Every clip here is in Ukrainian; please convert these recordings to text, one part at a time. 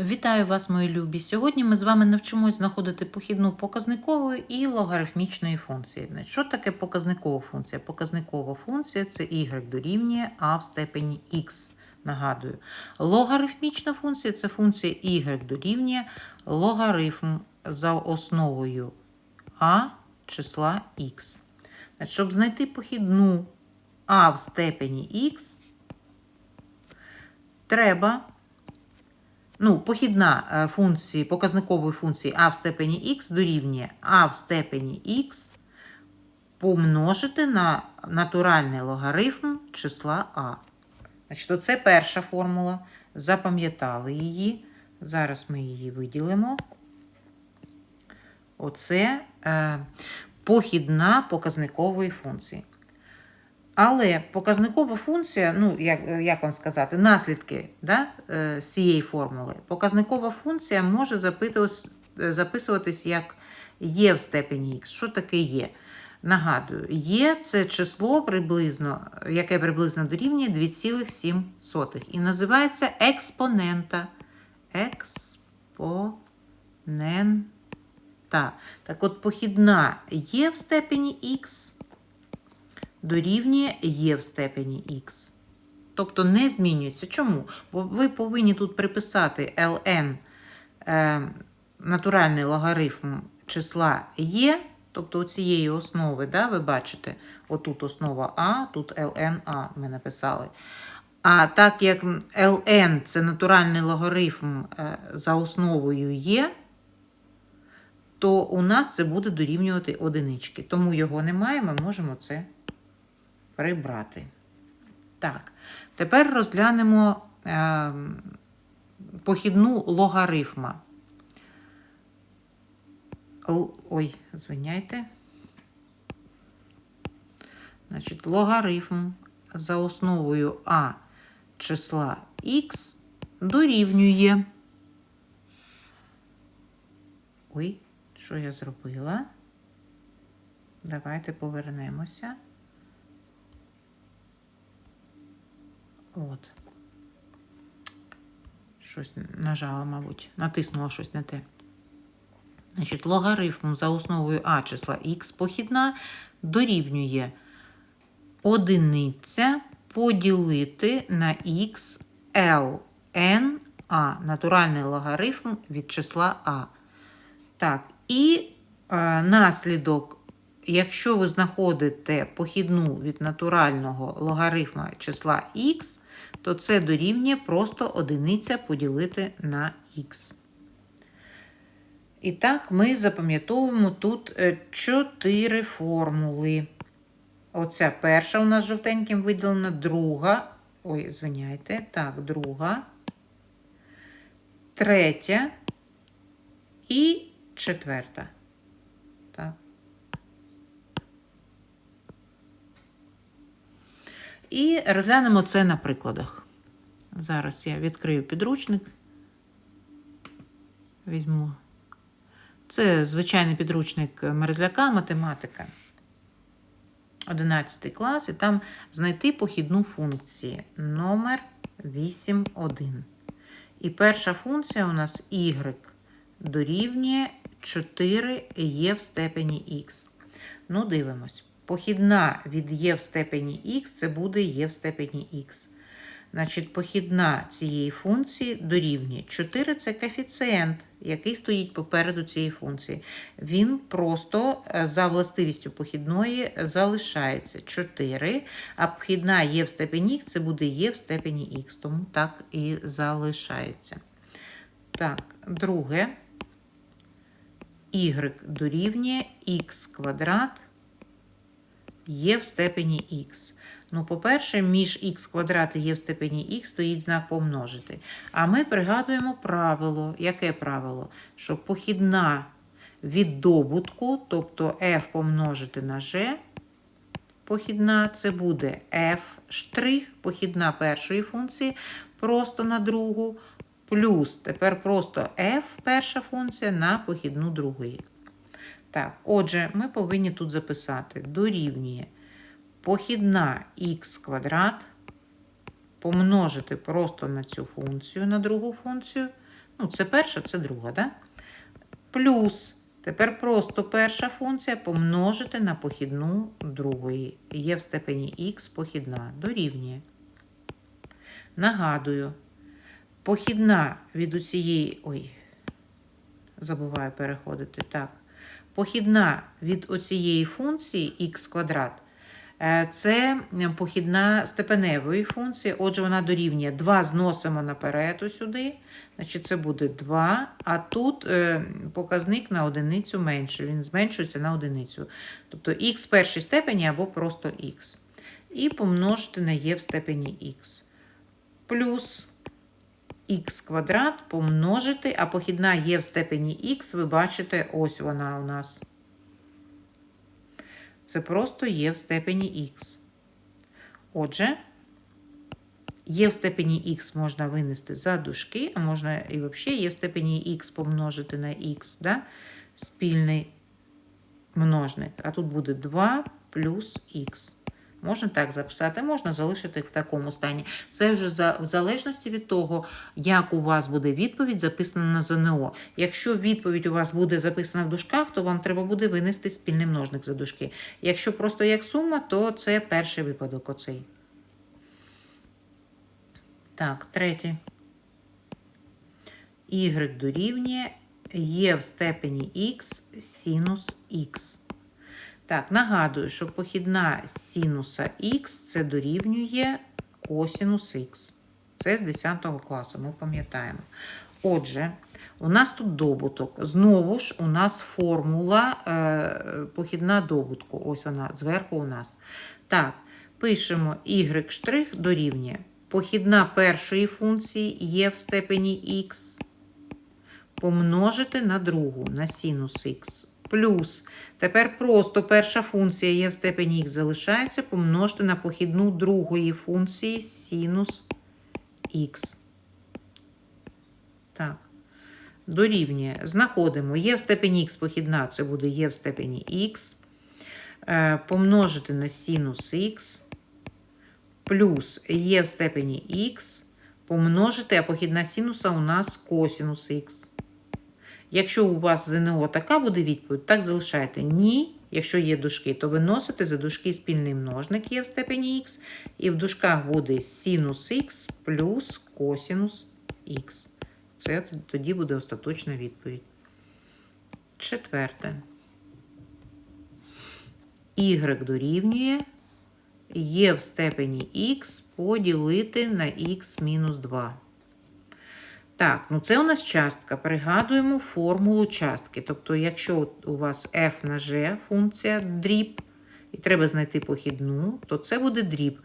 Вітаю вас, мої любі! Сьогодні ми з вами навчимось знаходити похідну показникової і логарифмічної функції. Що таке показникова функція? Показникова функція це y дорівнює а в степені x. Нагадую, логарифмічна функція це функція y дорівнює логарифм за основою а числа x. Щоб знайти похідну а в степені x, треба ну, похідна е, функції, показникової функції а в степені х дорівнює а в степені х помножити на натуральний логарифм числа а. Значить, це перша формула. Запам'ятали її. Зараз ми її виділимо. Оце е, похідна показникової функції. Але показникова функція, ну, як як вам сказати, наслідки да, з цієї формули, показникова функція може записуватись як є в степені х. Що таке є? Нагадую, є це число приблизно, яке приблизно дорівнює 2,7. І називається експонента. Експонента. Так от, похідна є в степені х дорівнює є в степені х. Тобто не змінюється. Чому? Бо ви повинні тут приписати ln е, натуральний логарифм числа є, тобто цієї основи, да, ви бачите, отут основа А, тут ln А ми написали. А так як ln це натуральний логарифм е, за основою є, то у нас це буде дорівнювати одинички. Тому його немає, ми можемо це прибрати. Так, тепер розглянемо е, похідну логарифма. Ой, звиняйте. Значить, логарифм за основою А числа Х дорівнює. Ой, що я зробила? Давайте повернемося. От. Щось нажала, мабуть, натиснула щось на те. Значить, логарифм за основою А числа х похідна дорівнює одиниця поділити на х ln А, натуральний логарифм від числа А. Так, і е, наслідок Якщо ви знаходите похідну від натурального логарифма числа х, то це дорівнює просто одиниця поділити на х. І так, ми запам'ятовуємо тут е, чотири формули. Оця перша у нас жовтеньким виділена, друга. Ой, звиняйте, так, друга, третя і четверта. І розглянемо це на прикладах. Зараз я відкрию підручник. Візьму. Це звичайний підручник мерзляка, математика. 11 клас, і там знайти похідну функцію номер 8,1. І перша функція у нас y дорівнює 4 є в степені х. Ну, дивимось. Похідна від є в степені х це буде є в степені х. Значить, похідна цієї функції дорівнює 4 це коефіцієнт, який стоїть попереду цієї функції. Він просто е, за властивістю похідної залишається 4, а похідна є в степені х це буде є в степені х, тому так і залишається. Так, друге, y дорівнює х квадрат є в степені х. Ну, по-перше, між х квадрат і є в степені х стоїть знак помножити. А ми пригадуємо правило. Яке правило? Що похідна від добутку, тобто f помножити на g, похідна це буде f', похідна першої функції, просто на другу, плюс тепер просто f перша функція на похідну другої. Так, отже, ми повинні тут записати дорівнює похідна х квадрат помножити просто на цю функцію, на другу функцію. Ну, це перша, це друга, да? Плюс. Тепер просто перша функція помножити на похідну другої. Є в степені х похідна. Дорівнює. Нагадую, похідна від усієї. Ой, забуваю переходити. Так. Похідна від оцієї функції х квадрат. е, Це похідна степеневої функції, отже, вона дорівнює 2 зносимо наперед сюди. Значить, це буде 2, а тут е, показник на одиницю менше. Він зменшується на одиницю. Тобто х в першій степені або просто х. І помножити на є в степені х. Плюс х квадрат помножити, а похідна є в степені х, ви бачите, ось вона у нас. Це просто є в степені х. Отже, є в степені х можна винести за дужки, а можна і взагалі є в степені х помножити на х, да? спільний множник. А тут буде 2 плюс х. Можна так записати, можна залишити в такому стані. Це вже за, в залежності від того, як у вас буде відповідь записана на ЗНО. Якщо відповідь у вас буде записана в дужках, то вам треба буде винести спільний множник за дужки. Якщо просто як сума, то це перший випадок оцей. Так, третій. Y дорівнює є в степені х синус х. Так, нагадую, що похідна синуса х це дорівнює косінус х. Це з 10 класу, ми пам'ятаємо. Отже, у нас тут добуток. Знову ж у нас формула е, похідна добутку. Ось вона зверху у нас. Так, пишемо y' дорівнює. Похідна першої функції є в степені х. Помножити на другу, на синус х. Плюс. Тепер просто перша функція є в степені х залишається, помножити на похідну другої функції синус х. Так. Дорівнює. Знаходимо. Є в степені х похідна, це буде є в степені х. Е, помножити на синус х. Плюс є в степені х. Помножити, а похідна синуса у нас косинус х. Якщо у вас ЗНО така буде відповідь, так залишайте. Ні. Якщо є дужки, то виносите за дужки спільний множник є в степені х, і в дужках буде синус х плюс косинус х. Це тоді буде остаточна відповідь. Четверте. Y дорівнює є в степені х поділити на х мінус 2. Так, ну це у нас частка. Пригадуємо формулу частки. Тобто, якщо у вас f на g функція дріб, і треба знайти похідну, то це буде дріб.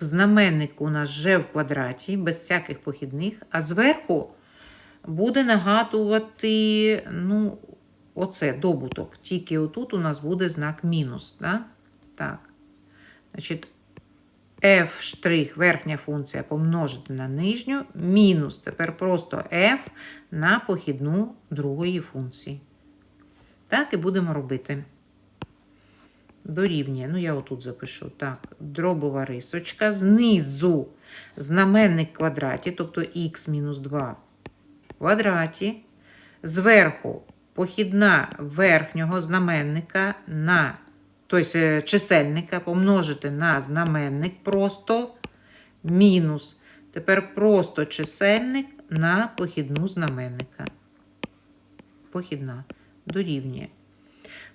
В знаменнику у нас g в квадраті, без всяких похідних, а зверху буде нагадувати, ну, оце добуток. Тільки отут у нас буде знак мінус. Да? Так. Значить, f' верхня функція помножити на нижню, мінус тепер просто f на похідну другої функції. Так і будемо робити. Дорівнює, ну я отут запишу. Так, дробова рисочка. Знизу знаменник квадраті, тобто х мінус 2 в квадраті. Зверху похідна верхнього знаменника на тобто чисельника помножити на знаменник просто мінус. Тепер просто чисельник на похідну знаменника. Похідна дорівнює.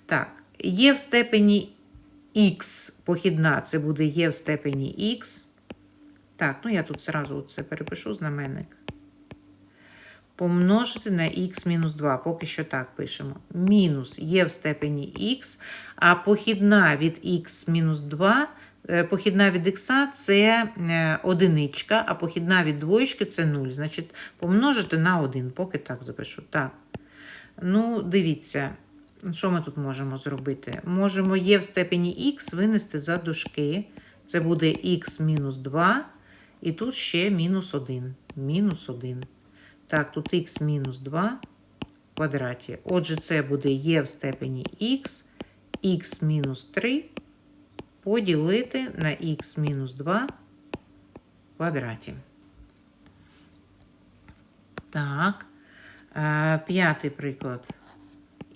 Так, є в степені х похідна, це буде є в степені х. Так, ну я тут зразу це перепишу знаменник помножити на х мінус 2. Поки що так пишемо. Мінус є в степені х, а похідна від х мінус 2, е, похідна від х це е, одиничка, а похідна від двоєчки це 0. Значить, помножити на 1, поки так запишу. Так. Ну, дивіться, що ми тут можемо зробити? Можемо є в степені х винести за дужки. Це буде х мінус 2, і тут ще мінус 1. Мінус 1. Так, тут х мінус 2 в квадраті. Отже, це буде є в степені х, х мінус 3 поділити на х мінус 2 в квадраті. Так. Е, П'ятий приклад.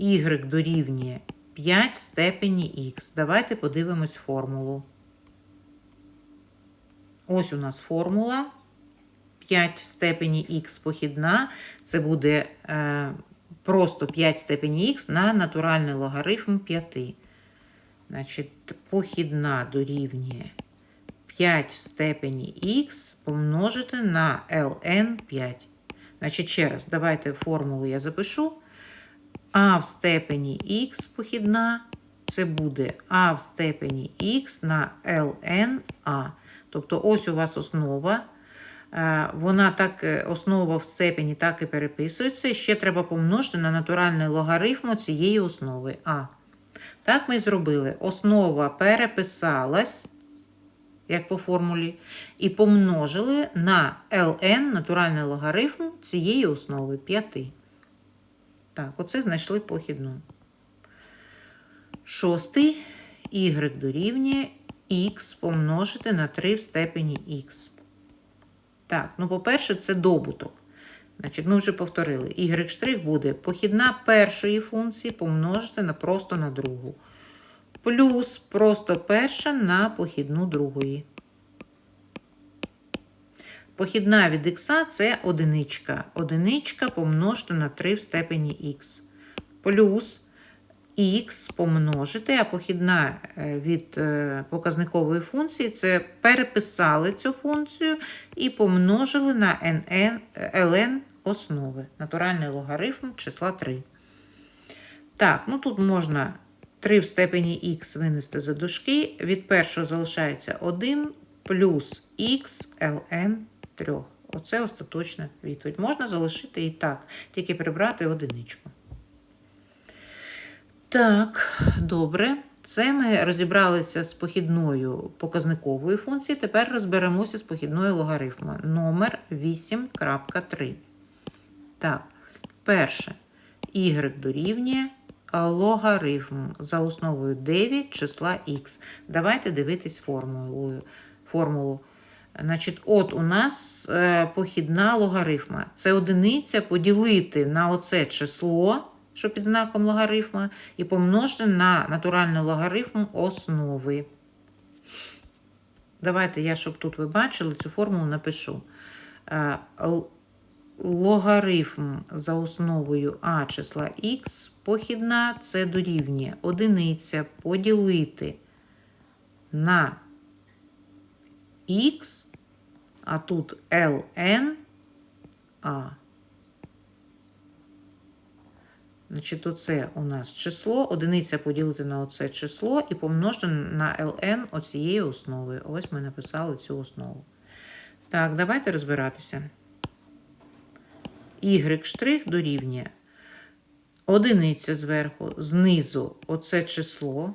Y дорівнює 5 в степені х. Давайте подивимось формулу. Ось у нас формула. 5 в степені х похідна. Це буде е, просто 5 в степені х на натуральний логарифм 5. Значить, похідна дорівнює 5 в степені х помножити на ln 5. Значить, ще раз, давайте формулу я запишу. А в степені х похідна це буде а в степені х на ln а. Тобто ось у вас основа. Е, Вона так, е, основа в степені так і переписується. Ще треба помножити на натуральний логарифм цієї основи а. Так ми зробили. Основа переписалась, як по формулі, і помножили на ln натуральний логарифм цієї основи 5. Так, оце знайшли похідну. Шостий y дорівнює х помножити на 3 в степені х. Так, ну, по-перше, це добуток. Значить, ми вже повторили. y' буде похідна першої функції помножити на просто на другу. Плюс просто перша на похідну другої. Похідна від х це одиничка. Одиничка помножити на 3 в степені х. Плюс х помножити, а похідна е, від е, показникової функції це переписали цю функцію і помножили на nn, ln основи. Натуральний логарифм числа 3. Так, ну тут можна 3 в степені х винести за дужки. Від першого залишається 1 плюс х ln 3. Оце остаточна відповідь. Можна залишити і так, тільки прибрати одиничку. Так, добре. Це ми розібралися з похідною показниковою функцією. Тепер розберемося з похідною логарифмою. Номер 8.3. Так, перше. Y дорівнює логарифм за основою 9 числа х. Давайте дивитись формулою. формулу. Значить, от у нас е, похідна логарифма. Це одиниця поділити на оце число, що під знаком логарифма, і помножити на натуральний логарифм основи. Давайте я, щоб тут ви бачили, цю формулу напишу. Е, Логарифм за основою а числа х похідна це дорівнює одиниця поділити на х, а тут ln а. Значить, оце у нас число, одиниця поділити на оце число і помножити на ln оцієї основи. Ось ми написали цю основу. Так, давайте розбиратися. Y' дорівнює одиниця зверху, знизу оце число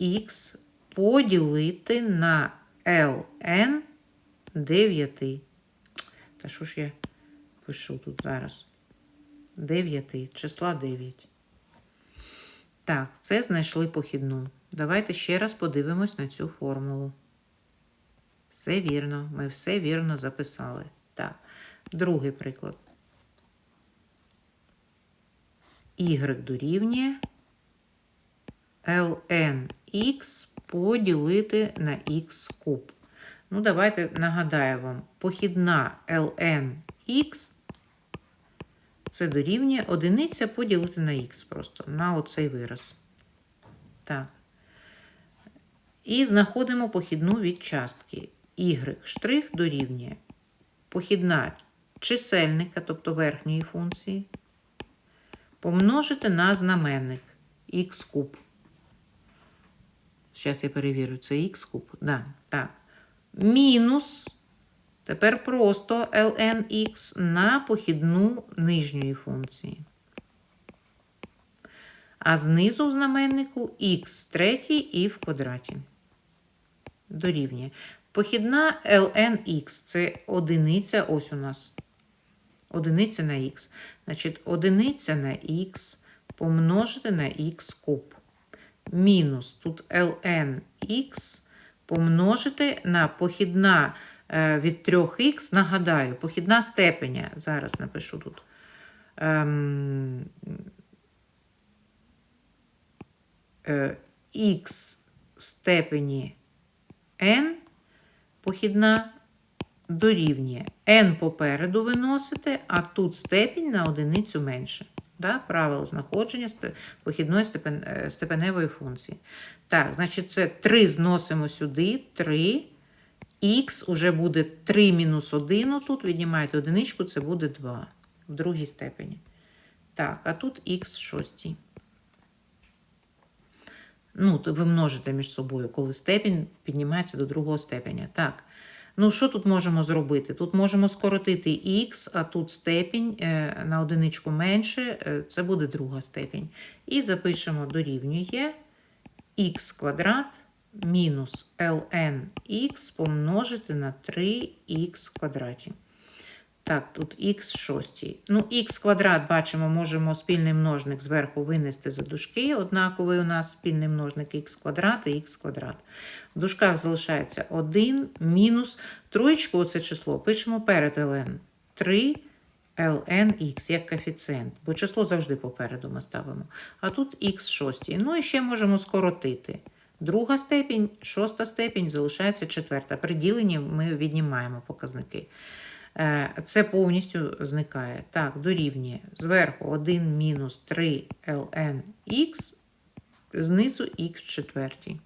х поділити на ln 9. Та що ж я пишу тут зараз? 9, числа 9. Так, це знайшли похідну. Давайте ще раз подивимось на цю формулу. Все вірно, ми все вірно записали. Так, другий приклад. Y дорівнює ln x поділити на x куб. Ну, давайте нагадаю вам, похідна ln x це дорівнює одиниця поділити на х просто, на оцей вираз. Так. І знаходимо похідну від частки. Y' дорівнює похідна чисельника, тобто верхньої функції, помножити на знаменник х куб. Зараз я перевірю, це х куб. Да, так. Мінус. Тепер просто lnx на похідну нижньої функції. А знизу в знаменнику х третій і в квадраті. Дорівнює. Похідна lnx це одиниця, ось у нас. Одиниця на х. Значить, одиниця на х помножити на х куб. Мінус тут lnx помножити на похідна від 3х, нагадаю, похідна степеня. Зараз напишу тут. ем, е, х в степені n похідна дорівнює n попереду виносите, а тут степінь на одиницю менше. Да? Правило знаходження похідної степен, е, степеневої функції. Так, значить, це 3 зносимо сюди, 3. Х уже буде 3 мінус 1, тут віднімаєте одиничку, це буде 2 в другій степені. Так, а тут х шостій. Ну, ви множите між собою, коли степінь піднімається до другого степеня. Так. Ну, що тут можемо зробити? Тут можемо скоротити х, а тут степінь е, на одиничку менше, е, це буде друга степінь. І запишемо дорівнює х квадрат мінус х помножити на 3х в квадраті. Так, тут х в шостій. Ну, х квадрат, бачимо, можемо спільний множник зверху винести за дужки. Однаковий у нас спільний множник х квадрат і х квадрат. В дужках залишається 1 мінус троєчку, оце число, пишемо перед ln. 3 lnx як коефіцієнт, бо число завжди попереду ми ставимо. А тут х в шостій. Ну і ще можемо скоротити. Друга степінь, шоста степінь, залишається четверта. При діленні ми віднімаємо показники. Е, Це повністю зникає. Так, дорівнює зверху 1 мінус 3 ln х, знизу х в четвертій.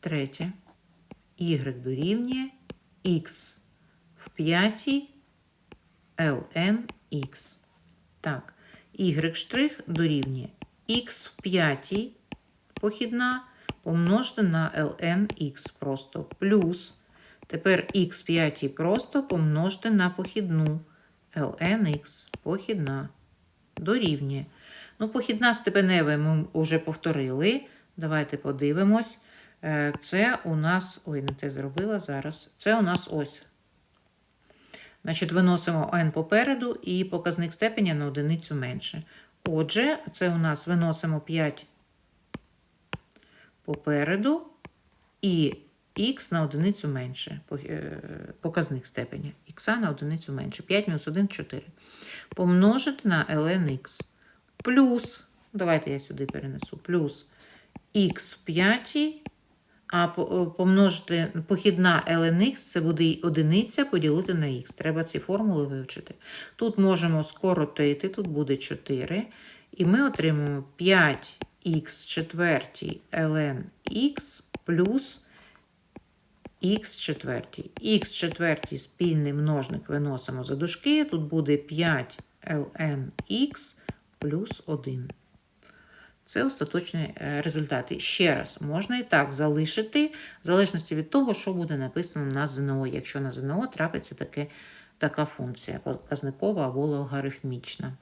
Третє. Y дорівнює х в п'ятій ln х. Так, y дорівнює х в п'ятій похідна помножити на ln х просто плюс. Тепер х в п'ятій просто помножити на похідну ln х похідна дорівнює. Ну, похідна степенева ми вже повторили. Давайте подивимось. Е, Це у нас, ой, не те зробила зараз. Це у нас ось. Значить, виносимо n попереду і показник степеня на одиницю менше. Отже, це у нас виносимо 5 попереду і х на одиницю менше. е, Показник степеня. х на одиницю менше. 5 мінус 1 4. Помножити на ln х. Плюс, давайте я сюди перенесу, плюс х в п'ятій, а е, помножити похідна ln х, це буде одиниця поділити на х. Треба ці формули вивчити. Тут можемо скоротити, тут буде 4. І ми отримуємо 5х четвертій ln х плюс х четвертій. х четвертій спільний множник виносимо за дужки. Тут буде 5 ln х плюс 1. Це остаточні е, результати. Ще раз, можна і так залишити, в залежності від того, що буде написано на ЗНО. Якщо на ЗНО трапиться таке, така функція показникова або логарифмічна.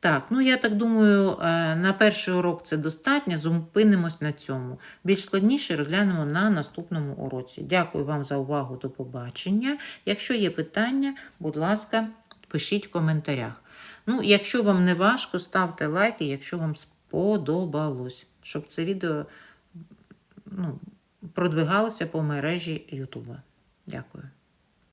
Так, ну я так думаю, е, на перший урок це достатньо. Зупинимось на цьому. Більш складніше розглянемо на наступному уроці. Дякую вам за увагу. До побачення. Якщо є питання, будь ласка, пишіть в коментарях. Ну, якщо вам не важко, ставте лайки, якщо вам сподобалось, щоб це відео ну, продвигалося по мережі Ютуба. Дякую.